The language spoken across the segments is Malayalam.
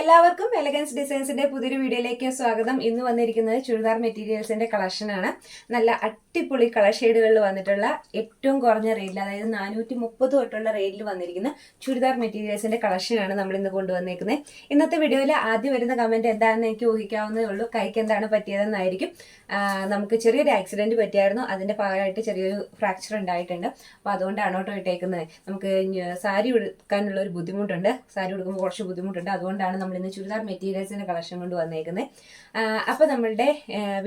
എല്ലാവർക്കും എലഗൻസ് ഡിസൈൻസിന്റെ പുതിയൊരു വീഡിയോയിലേക്ക് സ്വാഗതം. ഇന്ന് വന്നിരിക്കുന്നത് ചുരിദാർ മെറ്റീരിയൽസിന്റെ കളക്ഷനാണ് നല്ല അടിപൊളി കളർ ഷെയ്ഡുകളിൽ വന്നിട്ടുള്ള ഏറ്റവും കുറഞ്ഞ റേറ്റിൽ അതായത് നാനൂറ്റി മുപ്പത് തൊട്ടുള്ള റേറ്റിൽ വന്നിരിക്കുന്ന ചുരിദാർ മെറ്റീരിയൽസിന്റെ കളക്ഷനാണ് നമ്മൾ ഇന്ന് കൊണ്ടുവന്നേക്കുന്നത്. ഇന്നത്തെ വീഡിയോയിൽ ആദ്യം വരുന്ന കമന്റ് എന്താണെന്ന് എനിക്ക് ഊഹിക്കാവുന്നതേ ഉള്ളൂ. കൈക്ക് എന്താണ് പറ്റിയതെന്നായിരിക്കും. നമുക്ക് ചെറിയൊരു ആക്സിഡന്റ് പറ്റിയായിരുന്നു. അതിന്റെ ഭാഗമായിട്ട് ചെറിയൊരു ഫ്രാക്ചർ ഉണ്ടായിട്ടുണ്ട്. അപ്പോൾ അതുകൊണ്ടാണ് കേട്ടോ ഇട്ടേക്കുന്നത്. നമുക്ക് സാരി ഉടുക്കാനുള്ള ഒരു ബുദ്ധിമുട്ടുണ്ട്. സാരി ഉടുക്കുമ്പോൾ കുറച്ച് ബുദ്ധിമുട്ടുണ്ട്. അതുകൊണ്ടാണ് നമ്മൾ ഇന്ന് ചുരിദാർ മെറ്റീരിയൽസിന്റെ കളക്ഷൻ കൊണ്ട് വന്നേക്കുന്നത് അപ്പോൾ നമ്മളുടെ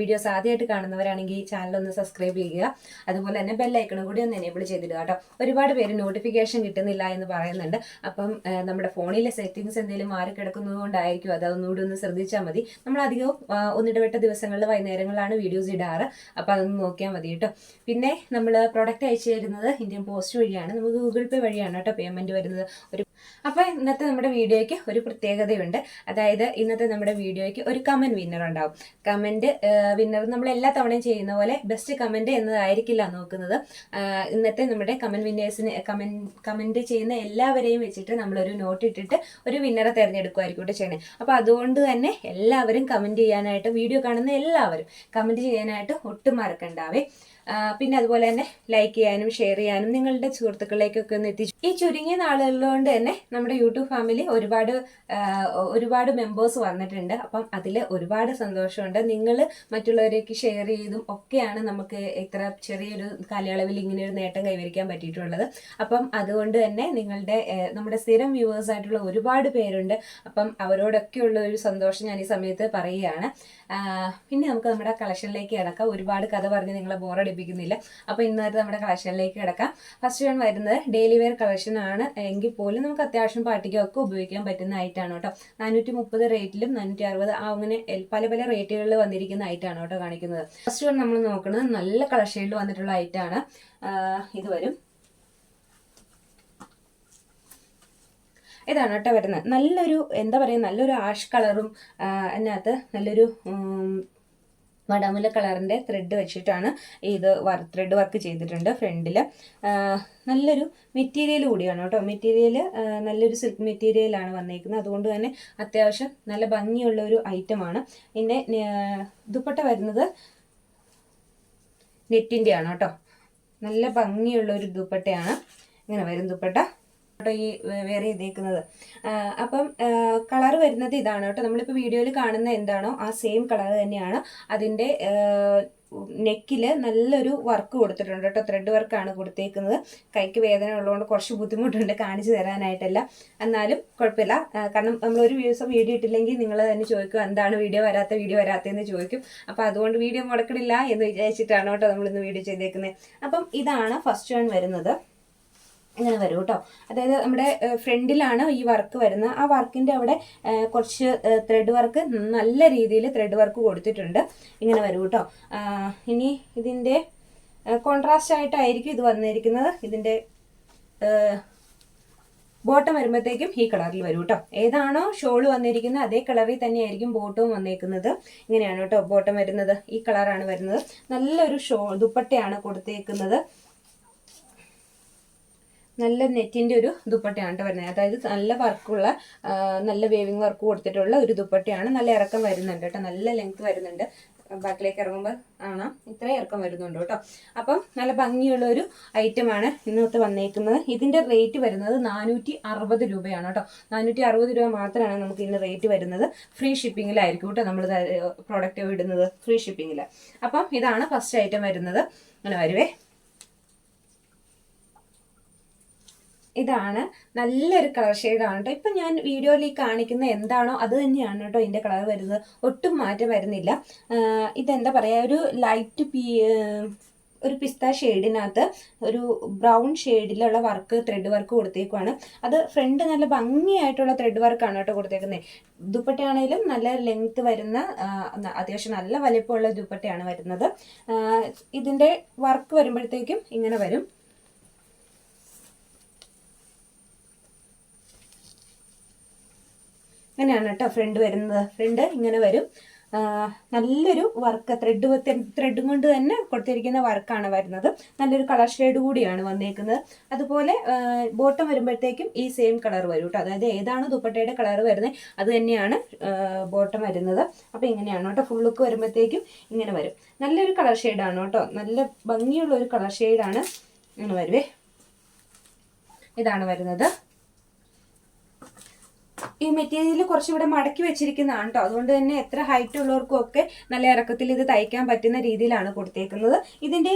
വീഡിയോസ് ആദ്യമായിട്ട് കാണുന്നവരാണെങ്കിൽ ചാനൽ ഒന്ന് സബ്സ്ക്രൈബ് ചെയ്യുക. അതുപോലെ തന്നെ ബെല്ലൈക്കണും കൂടി ഒന്ന് എനേബിൾ ചെയ്തിടുക കേട്ടോ. ഒരുപാട് പേര് നോട്ടിഫിക്കേഷൻ കിട്ടുന്നില്ല എന്ന് പറയുന്നുണ്ട്. അപ്പം നമ്മുടെ ഫോണിലെ സെറ്റിങ്സ് എന്തെങ്കിലും മാറി കിടക്കുന്നത് കൊണ്ടായിരിക്കും അത് ഒന്നുകൂടി ഒന്ന് ശ്രദ്ധിച്ചാൽ മതി. നമ്മൾ അധികവും ഒന്നിടവിട്ട ദിവസങ്ങളിൽ വൈകുന്നേരങ്ങളിലാണ് വീഡിയോസ് ഇടാറ്. അപ്പം അതൊന്ന് നോക്കിയാൽ മതി കേട്ടോ. പിന്നെ നമ്മൾ പ്രൊഡക്റ്റ് അയച്ചു തരുന്നത് ഇന്ത്യൻ പോസ്റ്റ് വഴിയാണ്. നമുക്ക് ഗൂഗിൾ പേ വഴിയാണ് കേട്ടോ പേയ്മെന്റ് വരുന്നത്. ഒരു അപ്പോൾ ഇന്നത്തെ നമ്മുടെ വീഡിയോയ്ക്ക് ഒരു പ്രത്യേകതയുണ്ട്. അതായത് ഇന്നത്തെ നമ്മുടെ വീഡിയോയ്ക്ക് ഒരു കമന്റ് വിന്നർ ഉണ്ടാവും. കമന്റ് വിന്നർ നമ്മൾ എല്ലാ തവണയും ചെയ്യുന്ന പോലെ ബെസ്റ്റ് കമന്റ് എന്നതായിരിക്കില്ല നോക്കുന്നത്. ഇന്നത്തെ നമ്മുടെ കമന്റ് വിന്നേഴ്സിന് കമന്റ് കമന്റ് ചെയ്യുന്ന എല്ലാവരെയും വെച്ചിട്ട് നമ്മളൊരു നോട്ട് ഇട്ടിട്ട് ഒരു വിന്നറെ തിരഞ്ഞെടുക്കുമായിരിക്കും ചെയ്യണേ. അപ്പോൾ അതുകൊണ്ട് തന്നെ എല്ലാവരും കമന്റ് ചെയ്യാനായിട്ട് വീഡിയോ കാണുന്ന എല്ലാവരും കമന്റ് ചെയ്യാനായിട്ട് ഒട്ടും മറക്കണ്ടാവേ. പിന്നെ അതുപോലെ തന്നെ ലൈക്ക് ചെയ്യാനും ഷെയർ ചെയ്യാനും നിങ്ങളുടെ സുഹൃത്തുക്കളിലേക്കൊക്കെ ഒന്ന് എത്തിച്ചു. ഈ ചുരുങ്ങിയ നാളുകളിലുകൊണ്ട് തന്നെ നമ്മുടെ യൂട്യൂബ് ഫാമിലി ഒരുപാട് ഒരുപാട് മെമ്പേഴ്സ് വന്നിട്ടുണ്ട്. അപ്പം അതിൽ ഒരുപാട് സന്തോഷമുണ്ട്. നിങ്ങൾ മറ്റുള്ളവരേക്ക് ഷെയർ ചെയ്തും ഒക്കെയാണ് നമുക്ക് ഇത്ര ചെറിയൊരു കാലയളവിൽ ഇങ്ങനെ ഒരു നേട്ടം കൈവരിക്കാൻ പറ്റിയിട്ടുള്ളത്. അപ്പം അതുകൊണ്ട് തന്നെ നിങ്ങളുടെ നമ്മുടെ സ്ഥിരം വ്യൂവേഴ്സ് ആയിട്ടുള്ള ഒരുപാട് പേരുണ്ട്. അപ്പം അവരോടൊക്കെയുള്ള ഒരു സന്തോഷം ഞാൻ ഈ സമയത്ത് പറയുകയാണ്. പിന്നെ നമുക്ക് നമ്മുടെ കളക്ഷനിലേക്ക് കിടക്കാം. ഒരുപാട് കഥ പറഞ്ഞ് നിങ്ങളെ ബോറടിപ്പിക്കുന്നില്ല അപ്പോൾ ഇന്നത്തെ നമ്മുടെ കളക്ഷനിലേക്ക് കിടക്കാം. ഫസ്റ്റ് ഞാൻ വരുന്നത് ഡെയിലി വെയർ കളക്ഷൻ ആണ്. എങ്കിൽ പോലും നമുക്ക് അത്യാവശ്യം പാർട്ടിക്കൊക്കെ ഉപയോഗിക്കാൻ പറ്റുന്ന ഐറ്റാണ് കേട്ടോ. നാനൂറ്റി മുപ്പത് റേറ്റിലും നാനൂറ്റി അറുപത് അങ്ങനെ പല പല റേറ്റുകളിൽ വന്നിരിക്കുന്ന ഐറ്റാണ് കേട്ടോ കാണിക്കുന്നത്. ഫസ്റ്റ് വൺ നമ്മൾ നോക്കുന്നത് നല്ല കളർ ഷെയ്ഡിൽ വന്നിട്ടുള്ള ഐറ്റാണ് ഇത് വരും. ഇതാണ് കേട്ടോ വരുന്നത്. നല്ലൊരു എന്താ പറയുക നല്ലൊരു ആഷ് കളറും അതിനകത്ത് നല്ലൊരു വടമുല കളറിന്റെ ത്രെഡ് വെച്ചിട്ടാണ് ഇത് വർ ത്രെഡ് വർക്ക് ചെയ്തിട്ടുണ്ട് ഫ്രണ്ടിൽ നല്ലൊരു മെറ്റീരിയൽ കൂടിയാണ് കേട്ടോ. മെറ്റീരിയൽ നല്ലൊരു സിൽക്ക് മെറ്റീരിയലാണ് വന്നേക്കുന്നത്. അതുകൊണ്ട് തന്നെ അത്യാവശ്യം നല്ല ഭംഗിയുള്ള ഒരു ഐറ്റമാണ് പിന്നെ ദുപ്പട്ട വരുന്നത് നെറ്റിന്റെ ആണ് കേട്ടോ. നല്ല ഭംഗിയുള്ള ഒരു ദുപ്പട്ടയാണ്. ഇങ്ങനെ വരും ദുപ്പട്ട. കേട്ടോ ഈ വേറെ ചെയ്തേക്കുന്നത് അപ്പം കളർ വരുന്നത് ഇതാണ് കേട്ടോ. നമ്മളിപ്പോൾ വീഡിയോയിൽ കാണുന്ന എന്താണോ ആ സെയിം കളർ തന്നെയാണ്. അതിന്റെ നെക്കിൽ നല്ലൊരു വർക്ക് കൊടുത്തിട്ടുണ്ട് കേട്ടോ. ത്രെഡ് വർക്കാണ് കൊടുത്തേക്കുന്നത്. കൈക്ക് വേദന ഉള്ളതുകൊണ്ട് കുറച്ച് ബുദ്ധിമുട്ടുണ്ട് കാണിച്ചു തരാനായിട്ടല്ല. എന്നാലും കുഴപ്പമില്ല. കാരണം നമ്മൾ ഒരു ദിവസം വീഡിയോ ഇട്ടില്ലെങ്കിൽ നിങ്ങൾ തന്നെ ചോദിക്കും എന്താണ് വീഡിയോ വരാത്ത വീഡിയോ വരാത്തതെന്ന് ചോദിക്കും. അപ്പോൾ അതുകൊണ്ട് വീഡിയോ മുടക്കണില്ല എന്ന് വിചാരിച്ചിട്ടാണ് കേട്ടോ നമ്മളിന്ന് വീഡിയോ ചെയ്തേക്കുന്നത്. അപ്പം ഇതാണ് ഫസ്റ്റ് വൺ വരുന്നത്. ഇങ്ങനെ വരും കേട്ടോ. അതായത് നമ്മുടെ ഫ്രണ്ടിലാണ് ഈ വർക്ക് വരുന്നത്. ആ വർക്കിന്റെ അവിടെ കുറച്ച് ത്രെഡ് വർക്ക് നല്ല രീതിയിൽ ത്രെഡ് വർക്ക് കൊടുത്തിട്ടുണ്ട്. ഇങ്ങനെ വരും കേട്ടോ. ഇനി ഇതിന്റെ കോൺട്രാസ്റ്റ് ആയിട്ടായിരിക്കും ഇത് വന്നിരിക്കുന്നത്. ഇതിന്റെ ബോട്ടം വരുമ്പോഴത്തേക്കും ഈ കളറിൽ വരും കേട്ടോ. ഏതാണോ ഷോൾ വന്നിരിക്കുന്നത് അതേ കളറിൽ തന്നെയായിരിക്കും ബോട്ടവും വന്നേക്കുന്നത്. ഇങ്ങനെയാണ് കേട്ടോ ബോട്ടം വരുന്നത്. ഈ കളറാണ് വരുന്നത്. നല്ലൊരു ഷോ ദുപ്പട്ടയാണ് കൊടുത്തേക്കുന്നത്. നല്ല നെറ്റിന്റെ ഒരു ദുപ്പട്ടയാണ് കേട്ടോ വരുന്നത്. അതായത് നല്ല വർക്കുള്ള നല്ല വേവിങ് വർക്ക് കൊടുത്തിട്ടുള്ള ഒരു ദുപ്പട്ടയാണ്. നല്ല ഇറക്കം വരുന്നുണ്ട് കേട്ടോ. നല്ല ലെങ്ത് വരുന്നുണ്ട്. ബാക്കിലേക്ക് ഇറങ്ങുമ്പോൾ ആണ് ഇത്ര ഇറക്കം വരുന്നുണ്ട് കേട്ടോ. അപ്പം നല്ല ഭംഗിയുള്ള ഒരു ഐറ്റമാണ് ഇന്നത്തെ വന്നേക്കുന്നത്. ഇതിന്റെ റേറ്റ് വരുന്നത് നാനൂറ്റി അറുപത് രൂപയാണ് കേട്ടോ. നാനൂറ്റി അറുപത് രൂപ മാത്രമാണ് നമുക്ക് ഇന്ന് റേറ്റ് വരുന്നത്. ഫ്രീ ഷിപ്പിങ്ങിലായിരിക്കും കേട്ടോ നമ്മൾ പ്രോഡക്റ്റ് ഇടുന്നത്. ഫ്രീ ഷിപ്പിങ്ങിൽ അപ്പം ഇതാണ് ഫസ്റ്റ് ഐറ്റം വരുന്നത്. അങ്ങനെ വരുവേ. ഇതാണ്. നല്ലൊരു കളർ ഷെയ്ഡാണ് കേട്ടോ ഇപ്പം ഞാൻ വീഡിയോയിൽ കാണിക്കുന്ന എന്താണോ അത് തന്നെയാണ് കേട്ടോ ഇതിന്റെ കളർ വരുന്നത്. ഒട്ടും മാറ്റം വരുന്നില്ല. ഇതെന്താ പറയുക ഒരു ലൈറ്റ് പീ ഒരു പിസ്ത ഷെയ്ഡിനകത്ത് ഒരു ബ്രൗൺ ഷെയ്ഡിലുള്ള വർക്ക് ത്രെഡ് വർക്ക് കൊടുത്തേക്കുവാണ്. അത് ഫ്രണ്ട് നല്ല ഭംഗിയായിട്ടുള്ള ത്രെഡ് വർക്കാണ് കേട്ടോ കൊടുത്തേക്കുന്നത് ദുപ്പട്ടയാണെങ്കിലും നല്ല ലെങ്ത് വരുന്ന അത്യാവശ്യം നല്ല വലിപ്പമുള്ള ദുപ്പട്ടയാണ് വരുന്നത്. ഇതിന്റെ വർക്ക് വരുമ്പോഴത്തേക്കും ഇങ്ങനെ വരും. അങ്ങനെയാണ് കേട്ടോ ഫ്രണ്ട് വരുന്നത്. ഫ്രണ്ട് ഇങ്ങനെ വരും. നല്ലൊരു വർക്ക് ത്രെഡ് ത്രെഡും കൊണ്ട് തന്നെ കൊടുത്തിരിക്കുന്ന വർക്കാണ് വരുന്നത്. നല്ലൊരു കളർ ഷെയ്ഡ് കൂടിയാണ് വന്നേക്കുന്നത്. അതുപോലെ ബോട്ടം വരുമ്പോഴത്തേക്കും ഈ സെയിം കളർ വരും കേട്ടോ. അതായത് ഏതാണ് ദുപ്പട്ടയുടെ കളർ വരുന്നത് അത് തന്നെയാണ് ബോട്ടം വരുന്നത്. അപ്പോൾ ഇങ്ങനെയാണ് കേട്ടോ. ഫുൾ ലുക്ക് വരുമ്പോഴത്തേക്കും ഇങ്ങനെ വരും. നല്ലൊരു കളർ ഷെയ്ഡാണ് കേട്ടോ. നല്ല ഭംഗിയുള്ള ഒരു കളർ ഷെയ്ഡാണ് ഇങ്ങനെ വരുവേ. ഇതാണ് വരുന്നത്. ഈ മെറ്റീരിയൽ കുറച്ചുകൂടെ മടക്കി വെച്ചിരിക്കുന്നതാണ് കേട്ടോ അതുകൊണ്ട് തന്നെ എത്ര ഹൈറ്റ് ഉള്ളവർക്കും ഒക്കെ നല്ല ഇറക്കത്തിൽ ഇത് തയ്ക്കാൻ പറ്റുന്ന രീതിയിലാണ് കൊടുത്തേക്കുന്നത്. ഇതിന്റെ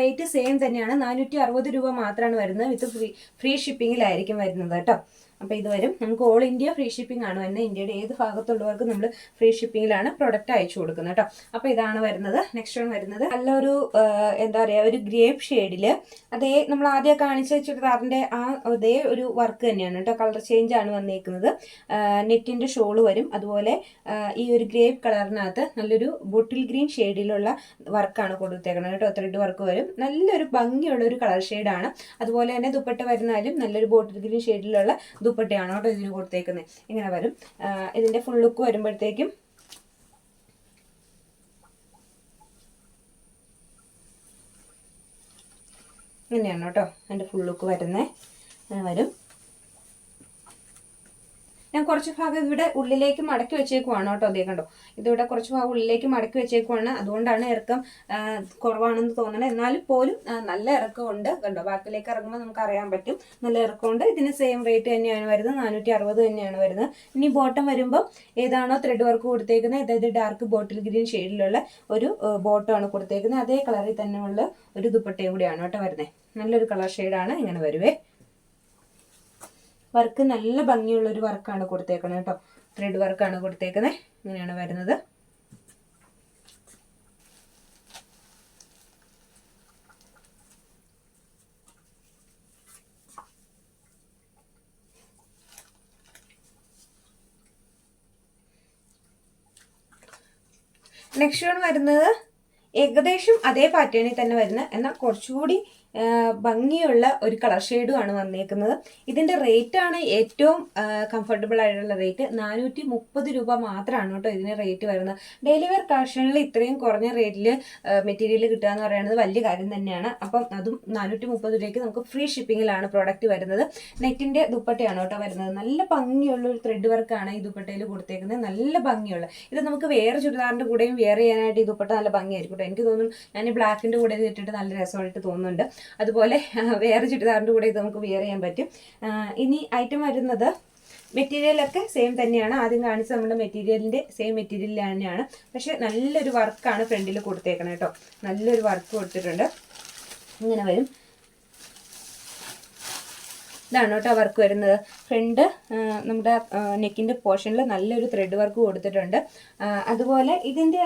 റേറ്റ് സെയിം തന്നെയാണ്. നാനൂറ്റി രൂപ മാത്രമാണ് വരുന്നത്. വിത്ത് ഫ്രീ ഫ്രീ ഷിപ്പിങ്ങിലായിരിക്കും വരുന്നത് കേട്ടോ അപ്പോൾ ഇത് വരും നമുക്ക് ഓൾ ഇന്ത്യ ഫ്രീ ഷിപ്പിംഗ് ആണ്. വരുന്നത് ഇന്ത്യയുടെ ഏത് ഭാഗത്തുള്ളവർക്ക് നമ്മൾ ഫ്രീ ഷിപ്പിങ്ങിലാണ് പ്രൊഡക്റ്റ് അയച്ചു കൊടുക്കുന്നത് കേട്ടോ അപ്പോൾ ഇതാണ് വരുന്നത്. നെക്സ്റ്റ് വൺ വരുന്നത്. നല്ലൊരു എന്താ പറയുക ഒരു ഗ്രേപ്പ് ഷെയ്ഡിൽ അതേ നമ്മൾ ആദ്യം കാണിച്ച ചുരിദാറിന്റെ ആ അതേ ഒരു വർക്ക് തന്നെയാണ് കേട്ടോ കളർ ചേഞ്ച് ആണ് വന്നേക്കുന്നത്. നെറ്റിന്റെ ഷോൾ വരും. അതുപോലെ ഈ ഒരു ഗ്രേപ്പ് കളറിനകത്ത് നല്ലൊരു ബോട്ടിൽ ഗ്രീൻ ഷെയ്ഡിലുള്ള വർക്കാണ് കൊടുത്തേക്കുന്നത് കേട്ടോ ത്രെഡ് വർക്ക് വരും. നല്ലൊരു ഭംഗിയുള്ള ഒരു കളർ ഷെയ്ഡാണ് അതുപോലെ തന്നെ ദുപ്പട്ട വരുന്നാലും നല്ലൊരു ബോട്ടിൽ ഗ്രീൻ ഷെയ്ഡിലുള്ള ദുപ്പട്ടയാണ് കേട്ടോ ഇതിന് കൊടുത്തേക്കുന്നത് ഇങ്ങനെ വരും. ഇതിന്റെ ഫുൾ ലുക്ക് വരുമ്പോഴത്തേക്കും ഇങ്ങനെയാണ് കേട്ടോ എന്റെ ഫുൾ ലുക്ക് വരുന്നത് അങ്ങനെ വരും. കുറച്ച് ഭാഗം ഇവിടെ ഉള്ളിലേക്ക് മടക്കി വെച്ചേക്കുവാണ് കേട്ടോ അതേ കണ്ടോ. ഇതിവിടെ കുറച്ച് ഭാഗം ഉള്ളിലേക്ക് മടക്കി വെച്ചേക്കുവാണ്. അതുകൊണ്ടാണ് ഇറക്കം കുറവാണെന്ന് തോന്നണത് എന്നാലും പോലും നല്ല ഇറക്കമുണ്ട് കണ്ടോ. ബാക്കിലേക്ക് ഇറങ്ങുമ്പോൾ നമുക്ക് അറിയാൻ പറ്റും. നല്ല ഇറക്കമുണ്ട്. ഇതിന് സെയിം റേറ്റ് തന്നെയാണ് വരുന്നത്. നാനൂറ്റി അറുപത് തന്നെയാണ് വരുന്നത്. ഇനി ബോട്ടം വരുമ്പോൾ ഏതാണോ ത്രെഡ് വർക്ക് കൊടുത്തേക്കുന്നത്. അതായത് ഡാർക്ക് ബോട്ടിൽ ഗ്രീൻ ഷെയ്ഡിലുള്ള ഒരു ബോട്ടമാണ് കൊടുത്തേക്കുന്നത്. അതേ കളറിൽ തന്നെയുള്ള ഒരു ദുപ്പട്ടയും കൂടിയാണ് കേട്ടോ വരുന്നത്. നല്ലൊരു കളർ ഷെയ്ഡാണ് ഇങ്ങനെ വരുവേ. വർക്ക് നല്ല ഭംഗിയുള്ള ഒരു വർക്കാണ് കൊടുത്തേക്കുന്നത് കേട്ടോ. ത്രെഡ് വർക്കാണ് കൊടുത്തേക്കുന്നത് ഇങ്ങനെയാണ് വരുന്നത്. നെക്സ്റ്റ് വൺ വരുന്നത് ഏകദേശം അതേ പാറ്റേണിൽ തന്നെ വരുന്ന എന്നാൽ കുറച്ചുകൂടി ഭംഗിയുള്ള ഒരു കളർ ഷെയ്ഡുമാണ് വന്നേക്കുന്നത്. റേറ്റ് ആണ് ഏറ്റവും കംഫർട്ടബിൾ ആയിട്ടുള്ള റേറ്റ് നാനൂറ്റി മുപ്പത് രൂപ മാത്രമാണ് കേട്ടോ ഇതിന് റേറ്റ് വരുന്നത്. ഡെയിലി വെയർ കളക്ഷനിൽ ഇത്രയും കുറഞ്ഞ റേറ്റിൽ മെറ്റീരിയൽ കിട്ടുക എന്ന് പറയുന്നത് വലിയ കാര്യം തന്നെയാണ്. അപ്പം അതും നാനൂറ്റി മുപ്പത് രൂപയ്ക്ക് നമുക്ക് ഫ്രീ ഷിപ്പിങ്ങിലാണ് പ്രോഡക്റ്റ് വരുന്നത്. നെറ്റിന്റെ ദുപ്പട്ടയാണ് കേട്ടോ വരുന്നത്. നല്ല ഭംഗിയുള്ള ഒരു ത്രെഡ് വർക്കാണ് ഈ ദുപ്പട്ടയിൽ കൊടുത്തേക്കുന്നത്. നല്ല ഭംഗിയുള്ള. ഇത് നമുക്ക് വേറെ ചുരിദാറിന്റെ കൂടെയും വെയർ ചെയ്യാനായിട്ട് ഈ ദുപ്പട്ട നല്ല ഭംഗിയായിരിക്കും കേട്ടോ. എനിക്ക് തോന്നുന്നു ഞാൻ ഈ ബ്ലാക്കിന്റെ കൂടെ ഇട്ടിട്ട് നല്ല രസമായിട്ട് തോന്നുന്നുണ്ട്. അതുപോലെ വേറെ ചുരിദാറിന്റെ കൂടെ ഇത് നമുക്ക് വിയർ ചെയ്യാൻ പറ്റും. ഇനി ഐറ്റം വരുന്നത് മെറ്റീരിയലൊക്കെ സെയിം തന്നെയാണ്. ആദ്യം കാണിച്ച നമ്മുടെ മെറ്റീരിയലിന്റെ സെയിം മെറ്റീരിയൽ തന്നെയാണ്. പക്ഷെ നല്ലൊരു വർക്കാണ് ഫ്രണ്ടിൽ കൊടുത്തേക്കണം കേട്ടോ നല്ലൊരു വർക്ക് കൊടുത്തിട്ടുണ്ട്. ഇങ്ങനെ വരും. ഇതാണ് കേട്ടോ വർക്ക് വരുന്നത്. ഫ്രണ്ട് നമ്മുടെ നെക്കിന്റെ പോർഷനിൽ നല്ലൊരു ത്രെഡ് വർക്ക് കൊടുത്തിട്ടുണ്ട്. അതുപോലെ ഇതിന്റെ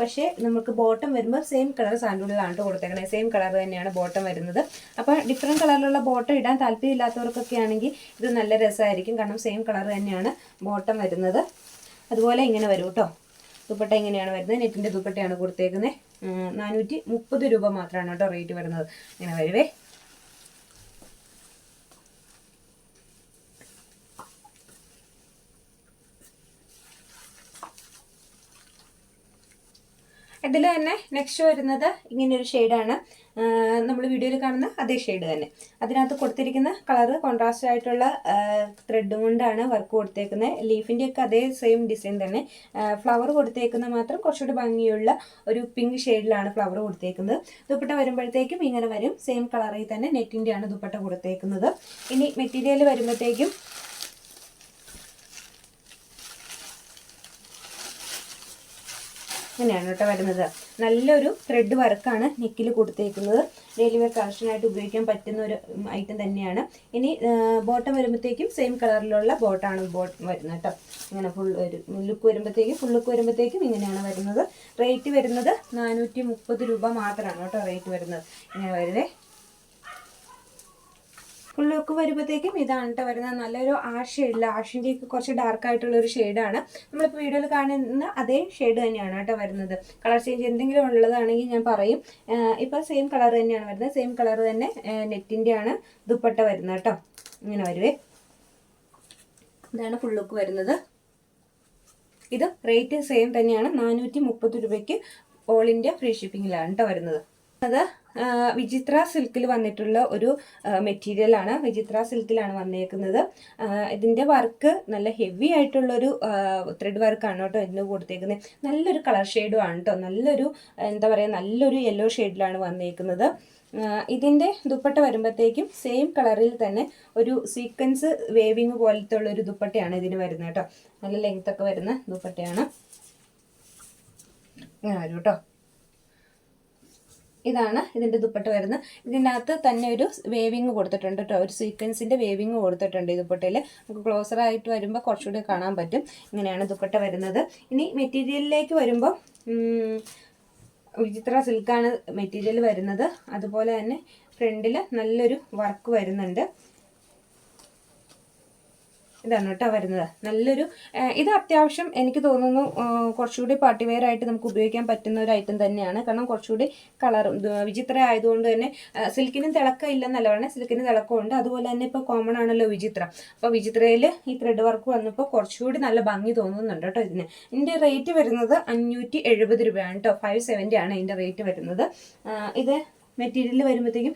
പക്ഷേ നമുക്ക് ബോട്ടം വരുമ്പോൾ സെയിം കളർ സാൻഡുള്ളതാണ് കേട്ടോ കൊടുത്തേക്കണേ. സെയിം കളർ തന്നെയാണ് ബോട്ടം വരുന്നത്. അപ്പോൾ ഡിഫറെന്റ് കളറിലുള്ള ബോട്ടം ഇടാൻ താല്പര്യമില്ലാത്തവർക്കൊക്കെ ആണെങ്കിൽ ഇത് നല്ല രസമായിരിക്കും. കാരണം സെയിം കളർ തന്നെയാണ് ബോട്ടം വരുന്നത്. അതുപോലെ ഇങ്ങനെ വരും കേട്ടോ ദുപ്പട്ട ഇങ്ങനെയാണ് വരുന്നത്. നെറ്റിന്റെ ദുപ്പട്ടയാണ് കൊടുത്തേക്കുന്നത് നാനൂറ്റി മുപ്പത് രൂപ മാത്രമാണ് കേട്ടോ റേറ്റ് വരുന്നത്. ഇങ്ങനെ വരുവേ. ഇതിൽ തന്നെ നെക്സ്റ്റ് വരുന്നത് ഇങ്ങനെ ഒരു ഷെയ്ഡാണ് നമ്മൾ വീഡിയോയിൽ കാണുന്ന അതേ ഷെയ്ഡ് തന്നെ. അതിനകത്ത് കൊടുത്തിരിക്കുന്ന കളറ് കോൺട്രാസ്റ്റ് ആയിട്ടുള്ള ത്രെഡ് കൊണ്ടാണ് വർക്ക് കൊടുത്തേക്കുന്നത് ലീഫിന്റെ ഒക്കെ അതേ സെയിം ഡിസൈൻ തന്നെ. ഫ്ലവർ കൊടുത്തേക്കുന്ന മാത്രം കുറച്ചുകൂടി ഭംഗിയുള്ള ഒരു പിങ്ക് ഷെയ്ഡിലാണ് ഫ്ലവർ കൊടുത്തേക്കുന്നത്. ദുപ്പട്ട വരുമ്പോഴത്തേക്കും ഇങ്ങനെ വരും. സെയിം കളറിൽ തന്നെ നെറ്റിന്റെയാണ് ദുപ്പട്ട കൊടുത്തേക്കുന്നത്. ഇനി മെറ്റീരിയൽ വരുമ്പോഴത്തേക്കും ഇങ്ങനെയാണ് കേട്ടോ വരുന്നത്. നല്ലൊരു ത്രെഡ് വർക്കാണ് നെക്കിൽ കൊടുത്തേക്കുന്നത്. ഡെയിലി വെയർ കളക്ഷനായിട്ട് ഉപയോഗിക്കാൻ പറ്റുന്ന ഒരു ഐറ്റം തന്നെയാണ്. ഇനി ബോട്ടം വരുമ്പോഴത്തേക്കും സെയിം കളറിലുള്ള ബോട്ടാണ് ബോട്ടം വരുന്നത് കേട്ടോ. ഇങ്ങനെ ഫുൾ ഒരു ലുക്ക് വരുമ്പോഴത്തേക്കും ഫുൾ ലുക്ക് വരുമ്പോഴത്തേക്കും ഇങ്ങനെയാണ് വരുന്നത്. റേറ്റ് വരുന്നത് നാനൂറ്റി രൂപ മാത്രമാണ് കേട്ടോ റേറ്റ് വരുന്നത്. ഇങ്ങനെ വരുന്നത് ഫുൾ ലുക്ക് വരുമ്പോഴത്തേക്കും ഇതാണ് കേട്ടോ വരുന്നത്. നല്ലൊരു ആഷ് ഷെയ്ഡില്ല ആഷിന്റെ ഒക്കെ കുറച്ച് ഡാർക്ക് ആയിട്ടുള്ള ഒരു ഷെയ്ഡാണ് നമ്മളിപ്പോൾ വീഡിയോയിൽ കാണുന്ന അതേ ഷെയ്ഡ് തന്നെയാണ് കേട്ടോ വരുന്നത്. കളർ ചേഞ്ച് എന്തെങ്കിലും ഉള്ളതാണെങ്കിൽ ഞാൻ പറയും. ഇപ്പോൾ സെയിം കളർ തന്നെയാണ് വരുന്നത്. സെയിം കളർ തന്നെ നെറ്റിന്റെ ആണ് ദുപ്പട്ട വരുന്നത് കേട്ടോ. ഇങ്ങനെ വരുവേ. ഇതാണ് ഫുൾ ലുക്ക് വരുന്നത്. ഇത് റേറ്റ് സെയിം തന്നെയാണ്. നാനൂറ്റി മുപ്പത് രൂപയ്ക്ക് ഓൾ ഇന്ത്യ ഫ്രീ ഷിപ്പിങ്ങിലാണ് കേട്ടോ വരുന്നത്. അത് വിചിത്ര സിൽക്കിൽ വന്നിട്ടുള്ള ഒരു മെറ്റീരിയൽ ആണ്. വിചിത്ര സിൽക്കിലാണ് വന്നേക്കുന്നത്. ഇതിന്റെ വർക്ക് നല്ല ഹെവി ആയിട്ടുള്ളൊരു ത്രെഡ് വർക്കാണ് കേട്ടോ ഇതിന് കൊടുത്തേക്കുന്നത് നല്ലൊരു കളർ ഷെയ്ഡും ആണ് കേട്ടോ. നല്ലൊരു എന്താ പറയുക നല്ലൊരു യെല്ലോ ഷെയ്ഡിലാണ് വന്നേക്കുന്നത്. ഇതിന്റെ ദുപ്പട്ട വരുമ്പോഴത്തേക്കും സെയിം കളറിൽ തന്നെ ഒരു സീക്വൻസ് വേവിങ് പോലത്തെ ഉള്ള ഒരു ദുപ്പട്ടയാണ് ഇതിന് വരുന്നത് കേട്ടോ. നല്ല ലെങ്ത്തൊക്കെ വരുന്ന ദുപ്പട്ടയാണ്. ഇങ്ങനെ വരും കേട്ടോ. ഇതാണ് ഇതിന്റെ ദുപ്പട്ട വരുന്നത്. ഇതിനകത്ത് തന്നെ ഒരു വേവിങ് കൊടുത്തിട്ടുണ്ട് കേട്ടോ ഒരു സീക്വൻസിന്റെ വേവിങ് കൊടുത്തിട്ടുണ്ട് ഈ ദുപ്പട്ടയിൽ. നമുക്ക് ക്ലോസർ ആയിട്ട് വരുമ്പോൾ കുറച്ചുകൂടി കാണാൻ പറ്റും. ഇങ്ങനെയാണ് ദുപ്പട്ട വരുന്നത്. ഇനി മെറ്റീരിയലിലേക്ക് വരുമ്പോൾ വിചിത്ര സിൽക്കാണ് മെറ്റീരിയൽ വരുന്നത്. അതുപോലെ തന്നെ ഫ്രണ്ടിൽ നല്ലൊരു വർക്ക് വരുന്നുണ്ട്. ഇതാണ് കേട്ടോ വരുന്നത്. നല്ലൊരു ഇത് അത്യാവശ്യം എനിക്ക് തോന്നുന്നു കുറച്ചുകൂടി പാർട്ടി വെയർ ആയിട്ട് നമുക്ക് ഉപയോഗിക്കാൻ പറ്റുന്ന ഒരു ഐറ്റം തന്നെയാണ്. കാരണം കുറച്ചുകൂടി കളറും വിചിത്ര ആയതുകൊണ്ട് തന്നെ സിൽക്കിന് തിളക്കം ഇല്ലെന്നല്ല പറഞ്ഞാൽ സിൽക്കിന് തിളക്കമുണ്ട് അതുപോലെ തന്നെ ഇപ്പോൾ കോമൺ ആണല്ലോ വിചിത്ര. അപ്പോൾ വിചിത്രയിൽ ഈ ത്രെഡ് വർക്ക് വന്നപ്പോൾ കുറച്ചുകൂടി നല്ല ഭംഗി തോന്നുന്നുണ്ട് കേട്ടോ ഇതിന്. ഇതിന്റെ റേറ്റ് വരുന്നത് അഞ്ഞൂറ്റി എഴുപത് രൂപയാണ് കേട്ടോ. ഫൈവ് സെവന്റി ആണ് ഇതിന്റെ റേറ്റ് വരുന്നത്. ഇത് മെറ്റീരിയൽ വരുമ്പോഴത്തേക്കും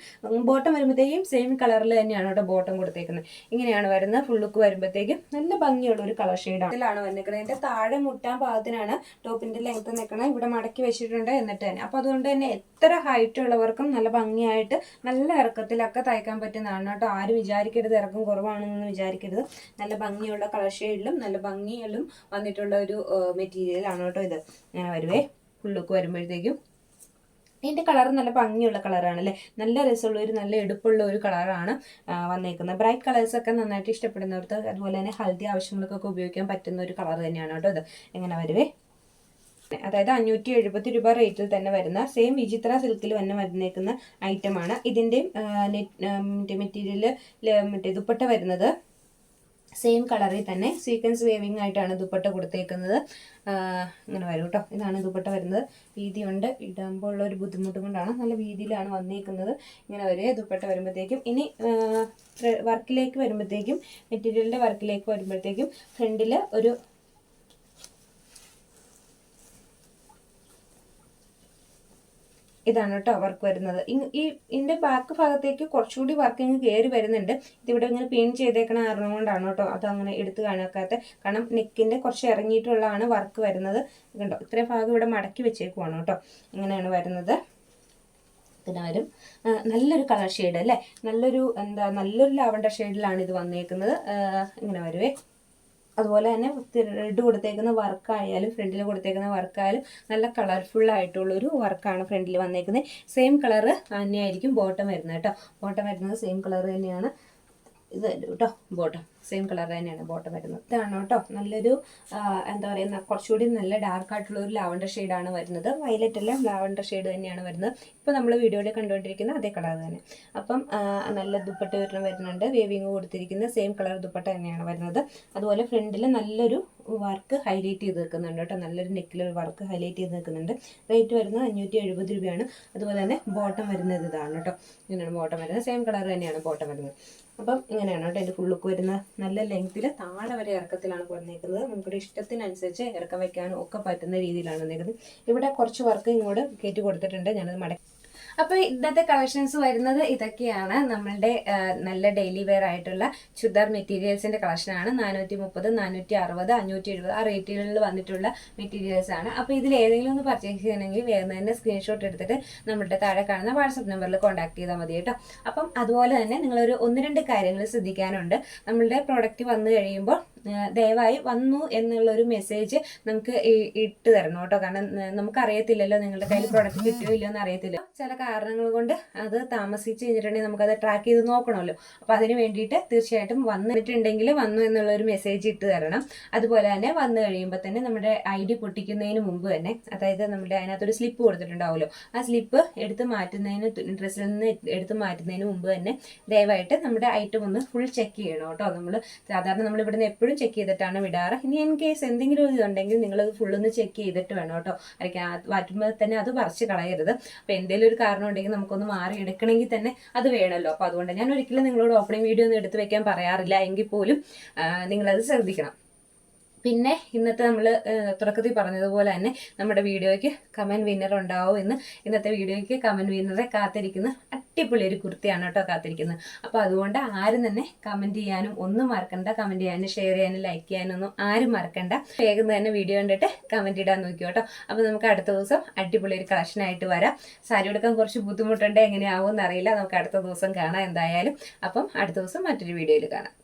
ബോട്ടം വരുമ്പോഴത്തേക്കും സെയിം കളറിൽ തന്നെയാണ് കേട്ടോ ബോട്ടം കൊടുത്തേക്കുന്നത്. ഇങ്ങനെയാണ് വരുന്നത്. ഫുൾ ലുക്ക് വരുമ്പോഴത്തേക്കും നല്ല ഭംഗിയുള്ള ഒരു കളർ ഷെയ്ഡാണ് ഇതിലാണ് വന്നിരിക്കുന്നത്. അതിന്റെ താഴെ മുട്ടാൻ പാകത്തിനാണ് ടോപ്പിന്റെ ലെങ്ത് നിൽക്കുന്നത് ഇവിടെ മടക്കി വെച്ചിട്ടുണ്ട് എന്നിട്ട് തന്നെ. അപ്പോൾ അതുകൊണ്ട് തന്നെ എത്ര ഹൈറ്റ് ഉള്ളവർക്കും നല്ല ഭംഗിയായിട്ട് നല്ല ഇറക്കത്തിലൊക്കെ തയ്ക്കാൻ പറ്റുന്നതാണ് കേട്ടോ. ആരും വിചാരിക്കരുത് ഇറക്കം കുറവാണെന്ന് വിചാരിക്കരുത്. നല്ല ഭംഗിയുള്ള കളർ ഷെയ്ഡിലും നല്ല ഭംഗിയിലും വന്നിട്ടുള്ള ഒരു മെറ്റീരിയൽ ആണ് കേട്ടോ ഇത്. ഇങ്ങനെ വരുവേ. ഫുൾ ലുക്ക് വരുമ്പോഴത്തേക്കും. ഇതിന്റെ കളർ നല്ല ഭംഗിയുള്ള കളറാണ് അല്ലേ നല്ല രസമുള്ള ഒരു നല്ല എടുപ്പുള്ള ഒരു കളറാണ് വന്നേക്കുന്നത്. ബ്രൈറ്റ് കളേഴ്സ് ഒക്കെ നന്നായിട്ട് ഇഷ്ടപ്പെടുന്നവർക്ക് അതുപോലെ തന്നെ ഹൽദി ആവശ്യങ്ങൾക്കൊക്കെ ഉപയോഗിക്കാൻ പറ്റുന്ന ഒരു കളർ തന്നെയാണ് കേട്ടോ ഇത്. എങ്ങനെ വരുവേ? അതായത് അഞ്ഞൂറ്റി എഴുപത് രൂപ റേറ്റിൽ തന്നെ വരുന്ന സെയിം വിചിത്ര സിൽക്കിൽ തന്നെ വന്നേക്കുന്ന ഐറ്റമാണ് ഇതിന്റെ മറ്റേ മെറ്റീരിയൽ മറ്റേ ദുപ്പട്ട വരുന്നത് സെയിം കളറിൽ തന്നെ സീക്വൻസ് വേവിങ് ആയിട്ടാണ് ദുപ്പട്ട കൊടുത്തേക്കുന്നത്. ഇങ്ങനെ വരും കേട്ടോ ഇതാണ് ദുപ്പട്ട വരുന്നത്. വീതിയുണ്ട്. ഇടുമ്പോൾ ഉള്ള ഒരു ബുദ്ധിമുട്ട് കൊണ്ടാണ്. നല്ല വീതിയിലാണ് വന്നേക്കുന്നത്. ഇങ്ങനെ വരെ ദുപ്പട്ട വരുമ്പോഴത്തേക്കും. ഇനി വർക്കിലേക്ക് വരുമ്പോഴത്തേക്കും മെറ്റീരിയലിന്റെ വർക്കിലേക്ക് വരുമ്പോഴത്തേക്കും ഫ്രണ്ടിൽ ഒരു ഇതാണ് കേട്ടോ വർക്ക് വരുന്നത്. ഈ ഇതിന്റെ ബാക്ക് ഭാഗത്തേക്ക് കുറച്ചുകൂടി വർക്ക് ഇങ്ങനെ കയറി വരുന്നുണ്ട്. ഇതിവിടെ ഇങ്ങനെ പിൻ ചെയ്തേക്കണ കാരണം കൊണ്ടാണ് കേട്ടോ അത് അങ്ങനെ എടുത്തു കാണാക്കാത്ത. കാരണം നെക്കിന്റെ കുറച്ച് ഇറങ്ങിയിട്ടുള്ളതാണ് വർക്ക് വരുന്നത്. കണ്ടോ? ഇത്രയും ഭാഗം ഇവിടെ മടക്കി വെച്ചേക്കുവാണ് കേട്ടോ ഇങ്ങനെയാണ് വരുന്നത് ും. നല്ലൊരു കളർ ഷെയ്ഡ് അല്ലേ? നല്ലൊരു എന്താ നല്ലൊരു ലാവണ്ടർ ഷെയ്ഡിലാണ് ഇത് വന്നേക്കുന്നത്. ഇങ്ങനെ വരുവേ. അതുപോലെ തന്നെ റെഡ് കൊടുത്തേക്കുന്ന വർക്കായാലും ഫ്രണ്ടിൽ കൊടുത്തേക്കുന്ന വർക്കായാലും നല്ല കളർഫുൾ ആയിട്ടുള്ളൊരു വർക്കാണ് ഫ്രണ്ടിൽ വന്നേക്കുന്നത്. സെയിം കളർ തന്നെയായിരിക്കും ബോട്ടം വരുന്നത് കേട്ടോ. ബോട്ടം വരുന്നത് സെയിം കളർ തന്നെയാണ്. ഇത് കേട്ടോ ബോട്ടം സെയിം കളർ തന്നെയാണ് ബോട്ടം വരുന്നത്. ഇതാണ് കേട്ടോ. നല്ലൊരു എന്താ പറയുക കുറച്ചുകൂടി നല്ല ഡാർക്ക് ആയിട്ടുള്ള ഒരു ലാവണ്ടർ ഷെയ്ഡാണ് വരുന്നത്. വയലറ്റ് അല്ല ലാവണ്ടർ ഷെയ്ഡ് തന്നെയാണ് വരുന്നത്. ഇപ്പോൾ നമ്മൾ വീഡിയോയിൽ കണ്ടുകൊണ്ടിരിക്കുന്ന അതേ കളർ തന്നെ. അപ്പം നല്ല ദുപ്പട്ട ഒരെണ്ണം വരുന്നുണ്ട്. വേവിങ് കൊടുത്തിരിക്കുന്ന സെയിം കളർ ദുപ്പട്ട തന്നെയാണ് വരുന്നത്. അതുപോലെ ഫ്രണ്ടിൽ നല്ലൊരു വർക്ക് ഹൈലൈറ്റ് ചെയ്ത് നിൽക്കുന്നുണ്ട് കേട്ടോ. നല്ലൊരു നെക്കിൽ ഒരു വർക്ക് ഹൈലൈറ്റ് ചെയ്ത് നിൽക്കുന്നുണ്ട് റേറ്റ് വരുന്നത് അഞ്ഞൂറ്റി എഴുപത് രൂപയാണ്. അതുപോലെ തന്നെ ബോട്ടം വരുന്നത് ഇതാണ് കേട്ടോ. ഇങ്ങനെയാണ് ബോട്ടം വരുന്നത്. സെയിം കളർ തന്നെയാണ് ബോട്ടം വരുന്നത്. അപ്പം ഇങ്ങനെയാണ് കേട്ടോ. എന്റെ ഫുൾ ലുക്ക് വരുന്നത്. നല്ല ലെങ്ത്തിൽ താഴെ വരെ ഇറക്കത്തിലാണ് വന്നേക്കുന്നത് നമുക്കിവിടെ ഇഷ്ടത്തിനനുസരിച്ച് ഇറക്കം വയ്ക്കാനും ഒക്കെ പറ്റുന്ന രീതിയിലാണ് വന്നേക്കുന്നത്. ഇവിടെ കുറച്ച് വർക്ക് ഇങ്ങോട്ട് കയറ്റി കൊടുത്തിട്ടുണ്ട്. ഞാനത് മടക്കി അപ്പോൾ ഇന്നത്തെ കളക്ഷൻസ് വരുന്നത് ഇതൊക്കെയാണ്. നമ്മളുടെ നല്ല ഡെയിലി വെയർ ആയിട്ടുള്ള ചുദാർ മെറ്റീരിയൽസിന്റെ കളക്ഷനാണ് നാനൂറ്റി മുപ്പത് നാനൂറ്റി അറുപത് അഞ്ഞൂറ്റി എഴുപത് ആ റേറ്റുകളിൽ വന്നിട്ടുള്ള മെറ്റീരിയൽസ് ആണ്. അപ്പോൾ ഇതിൽ ഏതെങ്കിലും ഒന്ന് പർച്ചേസ് ചെയ്യണമെങ്കിൽ വേറെ സ്ക്രീൻഷോട്ട് എടുത്തിട്ട് നമ്മുടെ താഴെ കാണുന്ന വാട്സപ്പ് നമ്പറിൽ കോൺടാക്ട് ചെയ്താൽ മതി കേട്ടോ. അപ്പം അതുപോലെ തന്നെ നിങ്ങളൊരു ഒന്ന് രണ്ട് കാര്യങ്ങൾ ശ്രദ്ധിക്കാനുണ്ട്. നമ്മളുടെ പ്രോഡക്റ്റ് വന്നു കഴിയുമ്പോൾ ദയവായി വന്നു എന്നുള്ള ഒരു മെസ്സേജ് നമുക്ക് ഇട്ട് തരണം കേട്ടോ. കാരണം നമുക്ക് നമുക്കറിയത്തില്ലല്ലോ നിങ്ങളുടെ കയ്യിൽ പ്രോഡക്റ്റ് കിട്ടിയോ ഇല്ലയോ എന്ന് അറിയത്തില്ല. ചില കാരണങ്ങൾ കൊണ്ട് അത് താമസിച്ച് കഴിഞ്ഞിട്ടുണ്ടെങ്കിൽ നമുക്കത് ട്രാക്ക് ചെയ്ത് നോക്കണമല്ലോ. അപ്പൊ അതിന് വേണ്ടിയിട്ട് തീർച്ചയായിട്ടും വന്നിട്ടുണ്ടെങ്കിൽ വന്നു എന്നുള്ള ഒരു മെസ്സേജ് ഇട്ട് തരണം. അതുപോലെ തന്നെ വന്നു കഴിയുമ്പോൾ തന്നെ നമ്മുടെ ഐ ഡി പൊട്ടിക്കുന്നതിന് മുമ്പ് തന്നെ അതായത് നമ്മുടെ അതിനകത്തൊരു സ്ലിപ്പ് കൊടുത്തിട്ടുണ്ടാവുമല്ലോ. ആ സ്ലിപ്പ് എടുത്ത് മാറ്റുന്നതിന് ഡ്രസ്സിൽ നിന്ന് എടുത്ത് മാറ്റുന്നതിന് മുമ്പ് തന്നെ ദയവായിട്ട് നമ്മുടെ ഐറ്റം ഒന്ന് ഫുൾ ചെക്ക് ചെയ്യണം കേട്ടോ. നമ്മൾ സാധാരണ നമ്മൾ ഇവിടുന്ന് എപ്പോഴും ചെക്ക് ചെയ്തിട്ടാണ് വിടാറ്. ഇനി ഇൻ കേസ് എന്തെങ്കിലും ഇതുണ്ടെങ്കിൽ നിങ്ങളത് ഫുള്ളൊന്ന് ചെക്ക് ചെയ്തിട്ട് വേണം കേട്ടോ. അരയ്ക്കാൻ വരുമ്പോൾ തന്നെ അത് പറിച്ച് കളയരുത്. അപ്പോൾ എന്തെങ്കിലും ഒരു കാരണം ഉണ്ടെങ്കിൽ നമുക്കൊന്ന് മാറി എടുക്കണമെങ്കിൽ തന്നെ അത് വേണമല്ലോ. അപ്പോൾ അതുകൊണ്ട് ഞാൻ ഒരിക്കലും നിങ്ങളോട് ഓപ്പണിംഗ് വീഡിയോ ഒന്നും എടുത്ത് വെക്കാൻ പറയാറില്ല. എങ്കിൽ പോലും നിങ്ങളത് ശ്രദ്ധിക്കണം. പിന്നെ ഇന്നത്തെ നമ്മൾ തുടക്കത്തിൽ പറഞ്ഞതുപോലെ തന്നെ നമ്മുടെ വീഡിയോയ്ക്ക് കമന്റ് വിന്നർ ഉണ്ടാവും എന്ന് ഇന്നത്തെ വീഡിയോയ്ക്ക് കമന്റ് വിന്നറെ കാത്തിരിക്കുന്ന അടിപൊളി ഒരു കുർത്തിയാണ് കേട്ടോ കാത്തിരിക്കുന്നത്. അപ്പോൾ അതുകൊണ്ട് ആരും തന്നെ കമന്റ് ചെയ്യാനും ഒന്നും മറക്കണ്ട. കമന്റ് ചെയ്യാനും ഷെയർ ചെയ്യാനും ലൈക്ക് ചെയ്യാനും ഒന്നും ആരും മറക്കണ്ട. വേഗം തന്നെ വീഡിയോ കണ്ടിട്ട് കമന്റ് ഇടാൻ നോക്കിയോ കേട്ടോ. അപ്പോൾ നമുക്ക് അടുത്ത ദിവസം അടിപൊളി ഒരു കളക്ഷനായിട്ട് വരാം. സാരി എടുക്കാൻ കുറച്ച് ബുദ്ധിമുട്ടുണ്ട് എങ്ങനെയാവും എന്നറിയില്ല. നമുക്ക് അടുത്ത ദിവസം കാണാം എന്തായാലും. അപ്പം അടുത്ത ദിവസം മറ്റൊരു വീഡിയോയിൽ കാണാം.